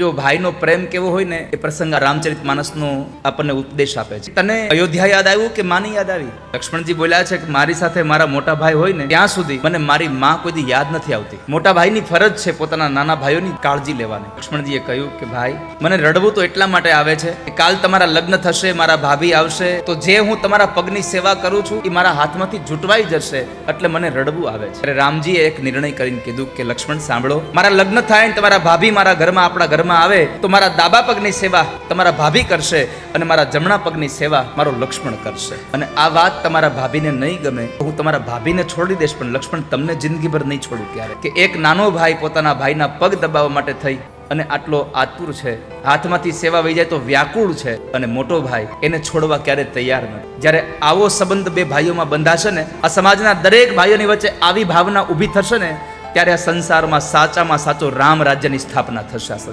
જો ભાઈનો પ્રેમ કેવો હોય ને, એ પ્રસંગ રામચરિત માનસનો આપણને ઉપદેશ આપે છે. તને અયોધ્યા યાદ આવ્યું કે માની યાદ આવી? લક્ષ્મણજી બોલ્યા છે કે મારી સાથે મારા મોટા ભાઈ હોય ને, ત્યાં સુધી મને મારી માં કોઈ યાદ નથી આવતી. મોટા ભાઈની ફરજ છે પોતાના નાના ભાઈઓની કાળજી લેવાની. લક્ષ્મણજીએ કહ્યું કે, ભાઈ, મને રડવું તો એટલા માટે આવે છે કે કાલ તમારા લગ્ન થશે, મારા ભાભી આવશે, તો જે હું તમારા પગની સેવા કરું છું, એ મારા હાથમાંથી જૂટવાઈ જશે, એટલે મને રડવું આવે છે. રામજીએ એક નિર્ણય કરીને કીધું કે, લક્ષ્મણ, સાંભળો. મારા લગ્ન થાય ને તમારા ભાભી મારા ઘરમાં આપણા ઘરમાં આવે તો મારા દાબા પગની સેવા તમારા ભાભી કરશે અને મારા જમણા પગની સેવા મારો લક્ષ્મણ કરશે અને આ વાત તમારા ભાભીને નહીં ગમે હું તમારા ભાભીને છોડી દઈશ, પણ લક્ષ્મણ તમને જિંદગીભર નહીં છોડું ક્યારે કે એક નાનો ભાઈ પોતાના ભાઈના પગ દબાવવા માટે થઈ અને આટલો આતુર છે, હાથમાંથી સેવા વહી જાય તો વ્યાકુળ છે અને મોટો ભાઈ એને છોડવા ક્યારે તૈયાર નથી જ્યારે આવો સંબંધ બે ભાઈઓમાં બંધાશે ને, આ સમાજના દરેક ભાઈઓની વચ્ચે આવી ભાવના ઊભી થશે ને, ત્યારે આ સંસારમાં સાચામાં સાચો રામ રાજ્યની સ્થાપના થશે.